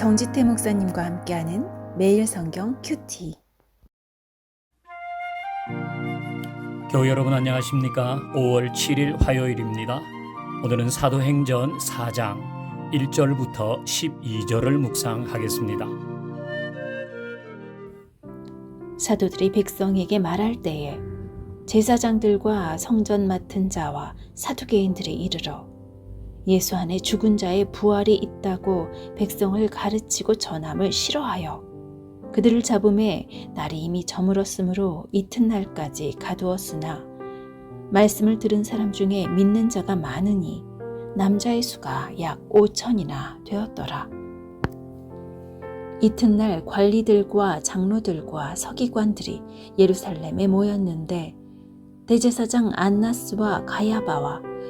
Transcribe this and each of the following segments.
정지태 목사님과 함께하는 매일 성경 큐티. 교회 여러분 안녕하십니까? 5월 7일 화요일입니다. 오늘은 사도행전 4장 1절부터 12절을 묵상하겠습니다. 사도들이 백성에게 말할 때에 제사장들과 성전 맡은 자와 사두개인들이 이르러 예수 안에 죽은 자의 부활이 있다고 백성을 가르치고 전함을 싫어하여 그들을 잡음에 날이 이미 저물었으므로 이튿날까지 가두었으나 말씀을 들은 사람 중에 믿는 자가 많으니 남자의 수가 약 5천이나 되었더라. 이튿날 관리들과 장로들과 서기관들이 예루살렘에 모였는데 대제사장 안나스와 가야바와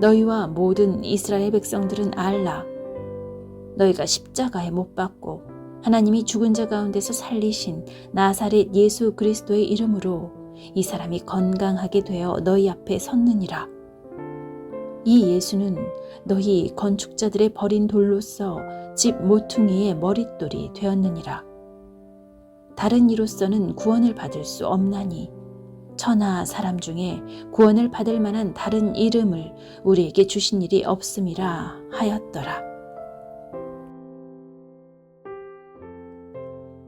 너희와 모든 이스라엘 백성들은 알라 너희가 십자가에 못 박고 하나님이 죽은 자 가운데서 살리신 나사렛 예수 그리스도의 이름으로 이 사람이 건강하게 되어 너희 앞에 섰느니라 이 예수는 너희 건축자들의 버린 돌로서 집 모퉁이의 머릿돌이 되었느니라. 다른 이로서는 구원을 받을 수 없나니 천하 사람 중에 구원을 받을 만한 다른 이름을 우리에게 주신 일이 없음이라 하였더라.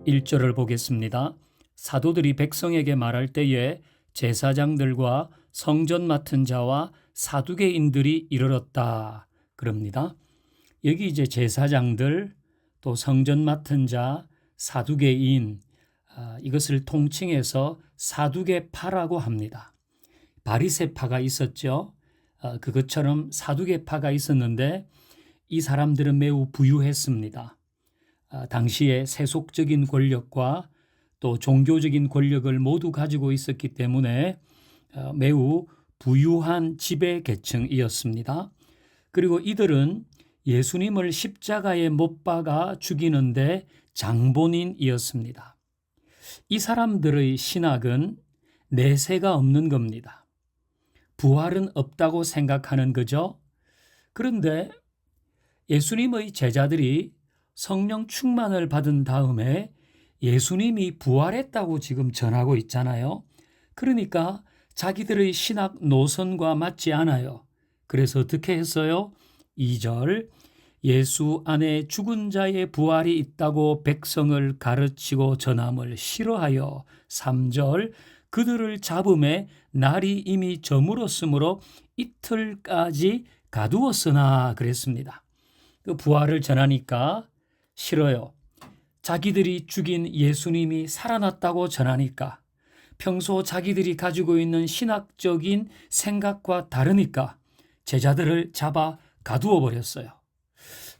1절을 보겠습니다. 사도들이 백성에게 말할 때에 제사장들과 성전 맡은 자와 사두개인들이 이르렀다. 그럽니다. 여기 이제 제사장들 또 성전 맡은 자 사두개인 아, 이것을 통칭해서 사두개파라고 합니다. 바리새파가 있었죠. 아, 그것처럼 사두개파가 있었는데 이 사람들은 매우 부유했습니다. 아, 당시에 세속적인 권력과 또 종교적인 권력을 모두 가지고 있었기 때문에 어, 매우 부유한 지배 계층이었습니다. 그리고 이들은 예수님을 십자가에 못 박아 죽이는데 장본인이었습니다. 이 사람들의 신학은 내세가 없는 겁니다. 부활은 없다고 생각하는 거죠. 그런데 예수님의 제자들이 성령 충만을 받은 다음에 예수님이 부활했다고 지금 전하고 있잖아요. 그러니까 자기들의 신학 노선과 맞지 않아요. 그래서 어떻게 했어요? 2절 예수 안에 죽은 자의 부활이 있다고 백성을 가르치고 전함을 싫어하여 3절 그들을 잡음에 날이 이미 저물었으므로 이틀까지 가두었으나 그랬습니다. 그 부활을 전하니까 싫어요. 자기들이 죽인 예수님이 살아났다고 전하니까 평소 자기들이 가지고 있는 신학적인 생각과 다르니까 제자들을 잡아 가두어 버렸어요.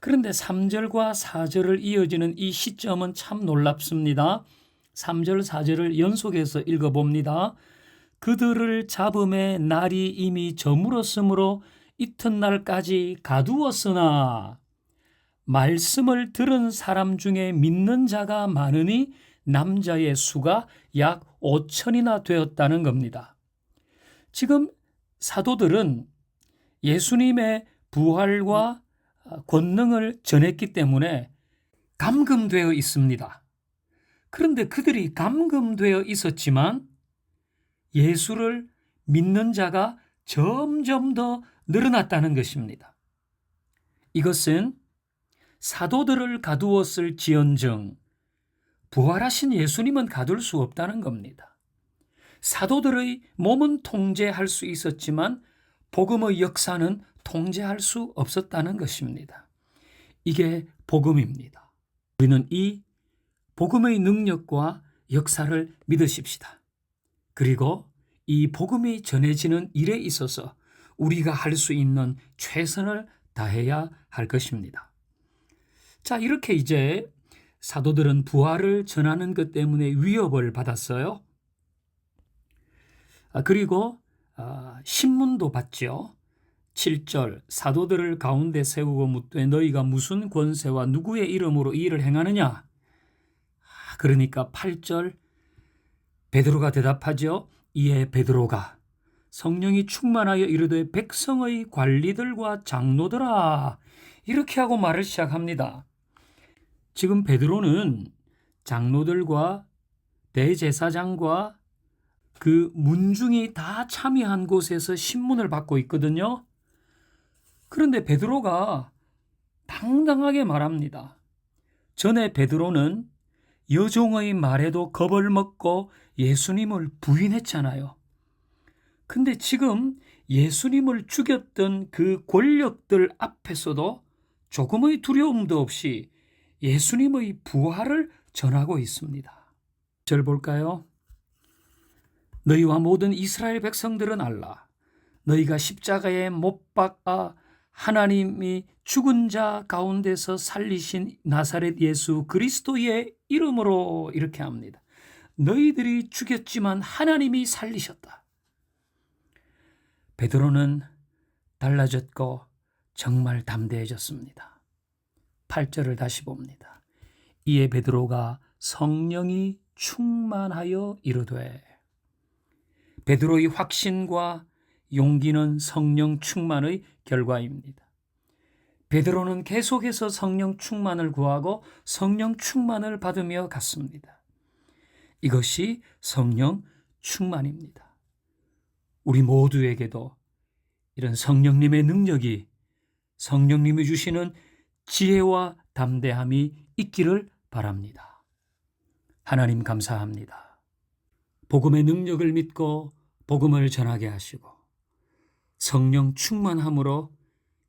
그런데 3절과 4절을 이어지는 이 시점은 참 놀랍습니다. 3절, 4절을 연속해서 읽어봅니다. 그들을 잡음에 날이 이미 저물었으므로 이튿날까지 가두었으나 말씀을 들은 사람 중에 믿는 자가 많으니 남자의 수가 약 5천이나 되었다는 겁니다. 지금 사도들은 예수님의 부활과 권능을 전했기 때문에 감금되어 있습니다. 그런데 그들이 감금되어 있었지만 예수를 믿는 자가 점점 더 늘어났다는 것입니다. 이것은 사도들을 가두었을 지언정 부활하신 예수님은 가둘 수 없다는 겁니다. 사도들의 몸은 통제할 수 있었지만 복음의 역사는 통제할 수 없었다는 것입니다. 이게 복음입니다. 우리는 이 복음의 능력과 역사를 믿으십시다. 그리고 이 복음이 전해지는 일에 있어서 우리가 할 수 있는 최선을 다해야 할 것입니다. 자, 이렇게 이제 사도들은 부활을 전하는 것 때문에 위협을 받았어요. 아, 그리고 아, 신문도 받죠. 7절 사도들을 가운데 세우고 묻되 너희가 무슨 권세와 누구의 이름으로 이 일을 행하느냐? 아, 그러니까 8절 베드로가 대답하죠. 이에 베드로가 성령이 충만하여 이르되 백성의 관리들과 장로들아 이렇게 하고 말을 시작합니다. 지금 베드로는 장로들과 대제사장과 그 문중이 다 참여한 곳에서 신문을 받고 있거든요. 그런데 베드로가 당당하게 말합니다. 전에 베드로는 여종의 말에도 겁을 먹고 예수님을 부인했잖아요. 근데 지금 예수님을 죽였던 그 권력들 앞에서도 조금의 두려움도 없이 예수님의 부활을 전하고 있습니다. 절 볼까요? 너희와 모든 이스라엘 백성들은 알라. 너희가 십자가에 못 박아 하나님이 죽은 자 가운데서 살리신 나사렛 예수 그리스도의 이름으로 이렇게 합니다. 너희들이 죽였지만 하나님이 살리셨다. 베드로는 달라졌고 정말 담대해졌습니다. 8절을 다시 봅니다. 이에 베드로가 성령이 충만하여 이르되 베드로의 확신과 용기는 성령 충만의 결과입니다. 베드로는 계속해서 성령 충만을 구하고 성령 충만을 받으며 갔습니다. 이것이 성령 충만입니다. 우리 모두에게도 이런 성령님의 능력이 성령님이 주시는 지혜와 담대함이 있기를 바랍니다. 하나님 감사합니다. 복음의 능력을 믿고 복음을 전하게 하시고 성령 충만함으로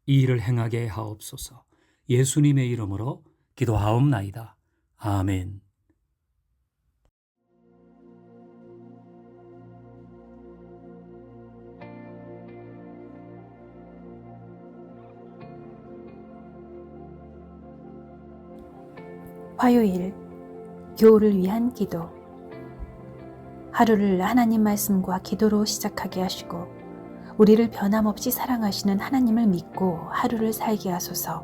이 일을 행하게 하옵소서. 예수님의 이름으로 기도하옵나이다. 아멘. 화요일 교우를 위한 기도 하루를 하나님 말씀과 기도로 시작하게 하시고 우리를 변함없이 사랑하시는 하나님을 믿고 하루를 살게 하소서.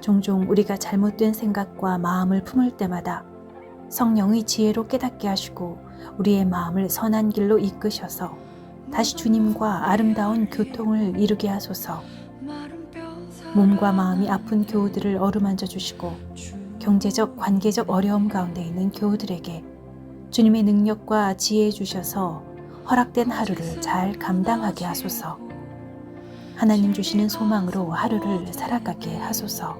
종종 우리가 잘못된 생각과 마음을 품을 때마다 성령의 지혜로 깨닫게 하시고 우리의 마음을 선한 길로 이끄셔서 다시 주님과 아름다운 교통을 이루게 하소서. 몸과 마음이 아픈 교우들을 어루만져 주시고 경제적, 관계적 어려움 가운데 있는 교우들에게 주님의 능력과 지혜 주셔서 허락된 하루를 잘 감당하게 하소서. 하나님 주시는 소망으로 하루를 살아가게 하소서.